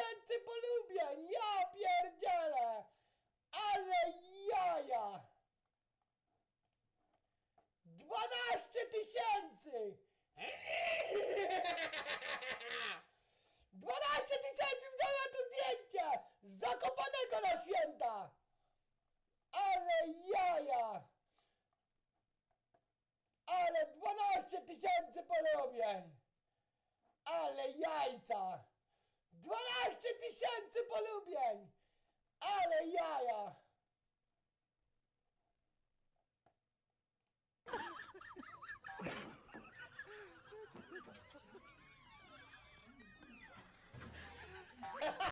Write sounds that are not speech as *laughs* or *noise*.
tysięcy polubień! Ja pierdzielę! Ale jaja! 12 tysięcy! *laughs* 12 tysięcy wziąłem to zdjęcie! Zakopanego na święta! Ale jaja! Ale 12 tysięcy polubień! Ale jajca! 12 tysięcy polubień!